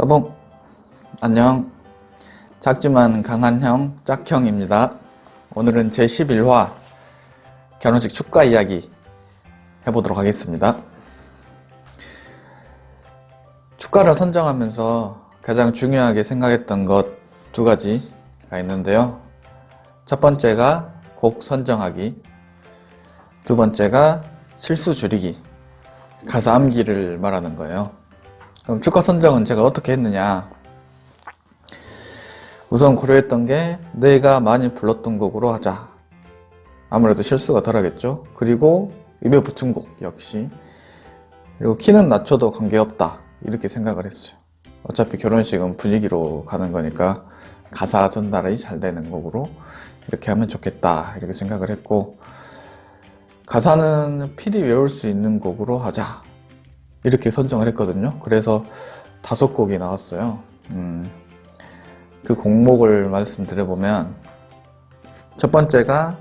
여보, 안녕. 작지만 강한 형, 짝형입니다. 오늘은 제 11화 결혼식 축가 이야기 해보도록 하겠습니다. 축가를 선정하면서 가장 중요하게 생각했던 것 두 가지가 있는데요. 첫 번째가 곡 선정하기, 두 번째가 실수 줄이기, 가사 암기를 말하는 거예요. 그럼 축가 선정은 제가 어떻게 했느냐? 우선 고려했던 게 내가 많이 불렀던 곡으로 하자. 아무래도 실수가 덜 하겠죠. 그리고 입에 붙은 곡 역시. 그리고 키는 낮춰도 관계없다. 이렇게 생각을 했어요. 어차피 결혼식은 분위기로 가는 거니까 가사 전달이 잘 되는 곡으로 이렇게 하면 좋겠다. 이렇게 생각을 했고, 가사는 필히 외울 수 있는 곡으로 하자. 이렇게 선정을 했거든요. 그래서 다섯 곡이 나왔어요. 음, 그 곡목을 말씀드려보면, 첫 번째가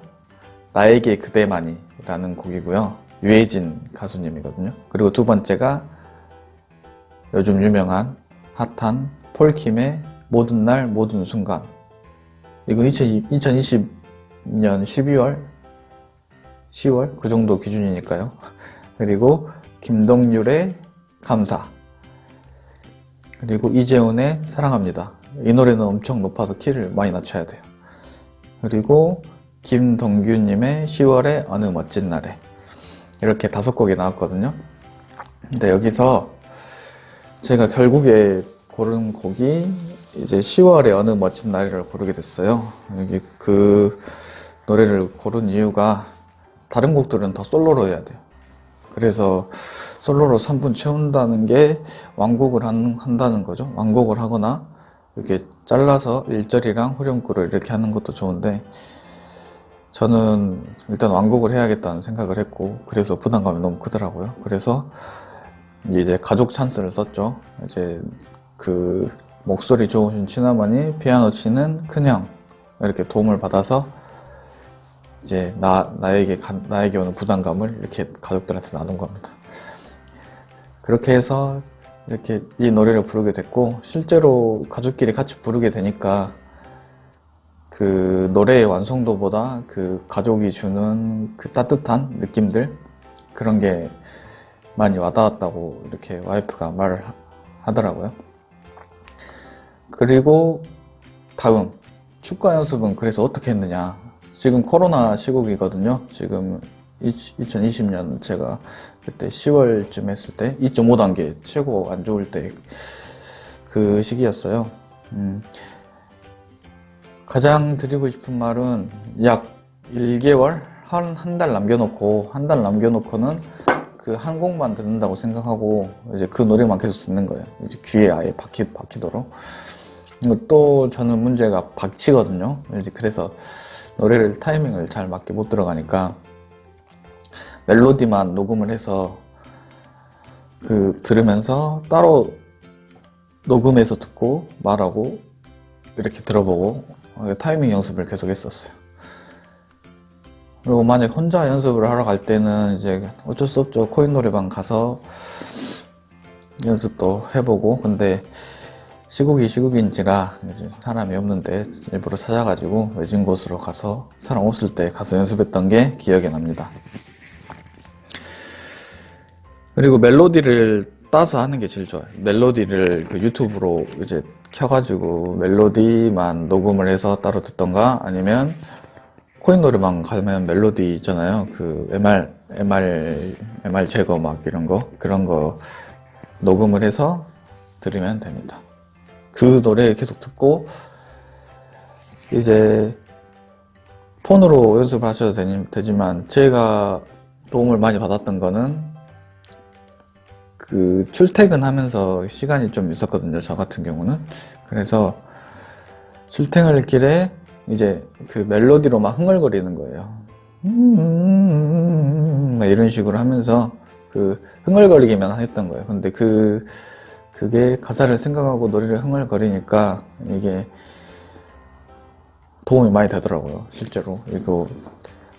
나에게 그대만이라는 곡이고요. 유해진 가수님이거든요. 그리고 두 번째가 요즘 유명한 핫한 폴킴의 모든 날 모든 순간. 이거 2020년 12월 10월 그 정도 기준이니까요. 그리고 김동률의 감사. 그리고 이재훈의 사랑합니다. 이 노래는 엄청 높아서 키를 많이 낮춰야 돼요. 그리고 김동규님의 10월의 어느 멋진 날에 이렇게 다섯 곡이 나왔거든요. 근데 여기서 제가 결국에 고른 곡이 이제 10월의 어느 멋진 날을 고르게 됐어요. 여기 그 노래를 고른 이유가 다른 곡들은 다 솔로로 해야 돼요. 그래서 솔로로 3분 채운다는 게 완곡을 한, 한다는 거죠. 완곡을 하거나 이렇게 잘라서 1절이랑 후렴구를 이렇게 하는 것도 좋은데 저는 일단 완곡을 해야겠다는 생각을 했고 그래서 부담감이 너무 크더라고요. 그래서 이제 가족 찬스를 썼죠. 이제 그 목소리 좋으신 친어머니, 피아노 치는 큰형 이렇게 도움을 받아서 이제 나 나에게 가- 나에게 오는 부담감을 이렇게 가족들한테 나눈 겁니다. 그렇게 해서 이렇게 이 노래를 부르게 됐고 실제로 가족끼리 같이 부르게 되니까 그 노래의 완성도보다 그 가족이 주는 그 따뜻한 느낌들 그런 게 많이 와닿았다고 이렇게 와이프가 말을 하- 하더라고요. 그리고 다음 축가 연습은 그래서 어떻게 했느냐? 지금 코로나 시국이거든요. 지금 2020년 제가 그때 10월쯤 했을 때 2.5단계 최고 안 좋을 때 그 시기였어요. 음, 가장 드리고 싶은 말은 약 1개월 한 한 달 남겨놓고 한 달 남겨놓고는 그 한 곡만 듣는다고 생각하고 이제 그 노래만 계속 듣는 거예요. 이제 귀에 아예 박히, 박히도록. 그리고 또 저는 문제가 박치거든요. 이제 그래서 노래를 타이밍을 잘 맞게 못 들어가니까 멜로디만 녹음을 해서 그 들으면서 따로 녹음해서 듣고 말하고 이렇게 들어보고 어, 타이밍 연습을 계속 했었어요. 그리고 만약 혼자 연습을 하러 갈 때는 이제 어쩔 수 없죠. 코인 노래방 가서 연습도 해보고 근데 시국이 시국인지라 이제 사람이 없는데 일부러 찾아가지고 외진 곳으로 가서 사람 없을 때 가서 연습했던 게 기억에 납니다. 그리고 멜로디를 따서 하는 게 제일 좋아요. 멜로디를 그 유튜브로 이제 켜가지고 멜로디만 녹음을 해서 따로 듣던가 아니면 코인 노래방 가면 멜로디 있잖아요. 그 MR, MR, MR 제거 막 이런 거 그런 거 녹음을 해서 들으면 됩니다. 그 노래 계속 듣고 이제 폰으로 연습을 하셔도 되지만 제가 도움을 많이 받았던 거는 그 출퇴근하면서 시간이 좀 있었거든요. 저 같은 경우는 그래서 출퇴근길에 이제 그 멜로디로 막 흥얼거리는 거예요. 음, 막 이런 식으로 하면서 그 흥얼거리기만 했던 거예요. 근데 그 그게 가사를 생각하고 노래를 흥얼거리니까 이게 도움이 많이 되더라고요. 실제로 이거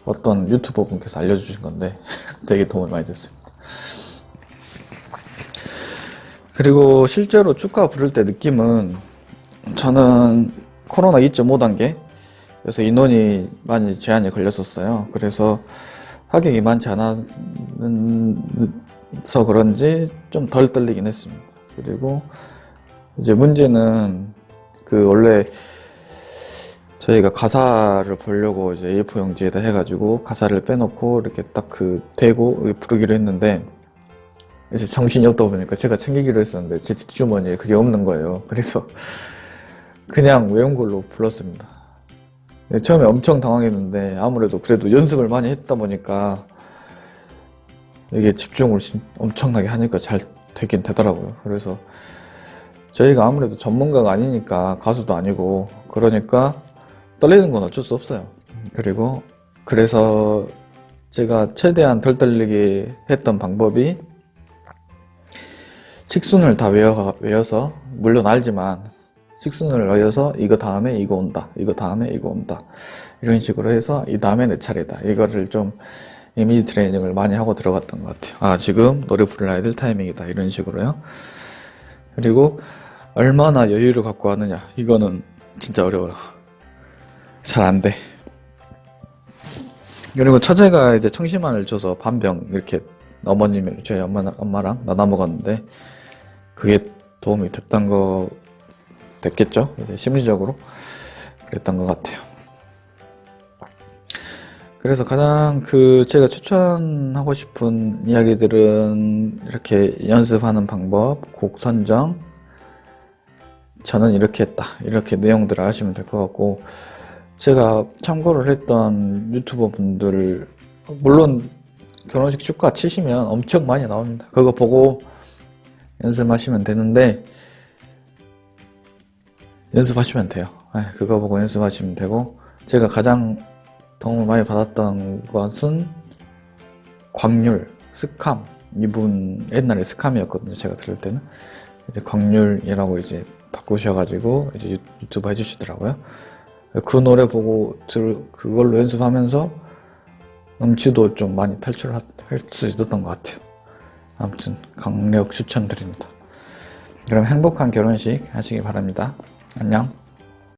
어떤 유튜버 분께서 알려주신 건데 되게 도움이 많이 됐습니다. 그리고 실제로 축가 부를 때 느낌은 저는 코로나 2.5 단계 그래서 인원이 많이 제한이 걸렸었어요. 그래서 하객이 많지 않아서 그런지 좀 덜 떨리긴 했습니다. 그리고 이제 문제는 그 원래 저희가 가사를 보려고 이제 A4 용지에다 해가지고 가사를 빼놓고 이렇게 딱 그 대고 부르기로 했는데 이제 정신이 없다 보니까 제가 챙기기로 했었는데 제 뒷주머니에 그게 없는 거예요. 그래서 그냥 외운 걸로 불렀습니다. 네, 처음에 엄청 당황했는데 아무래도 그래도 연습을 많이 했다 보니까 이게 집중을 진- 엄청나게 하니까 잘 되긴 되더라고요. 그래서 저희가 아무래도 전문가가 아니니까 가수도 아니고 그러니까 떨리는 건 어쩔 수 없어요. 그리고 그래서 제가 최대한 덜 떨리게 했던 방법이 식순을 다 외워, 외워서 물론 알지만 식순을 외워서 이거 다음에 이거 온다 이거 다음에 이거 온다 이런 식으로 해서 이 다음에 내 차례다 이거를 좀 이미지 트레이닝을 많이 하고 들어갔던 것 같아요. 아 지금 노래 불러야 될 타이밍이다. 이런 식으로요. 그리고 얼마나 여유를 갖고 하느냐. 이거는 진짜 어려워요. 잘 안 돼. 그리고 처제가 이제 청심환을 줘서 반병 이렇게 어머님 저희 엄마, 엄마랑 나눠 먹었는데 그게 도움이 됐던 거 됐겠죠? 이제 심리적으로 그랬던 것 같아요 그래서 가장 그 제가 추천하고 싶은 이야기들은 이렇게 연습하는 방법 곡 선정 저는 이렇게 했다 이렇게 내용들을 아시면 될 것 같고 제가 참고를 했던 유튜버 분들 물론 결혼식 축가 치시면 엄청 많이 나옵니다. 그거 보고 연습하시면 되는데 연습하시면 돼요. 네, 그거 보고 연습하시면 되고 제가 가장 도움을 많이 받았던 것은 광률, 스캄 이분 옛날에 스캄이었거든요. 제가 들을 때는 이제 광률이라고 이제 바꾸셔가지고 이제 유- 유튜브 해주시더라고요. 그 노래 보고 들 그걸로 연습하면서 음치도 좀 많이 탈출할 수 있었던 것 같아요. 아무튼 강력 추천드립니다. 그럼 행복한 결혼식 하시기 바랍니다. 안녕.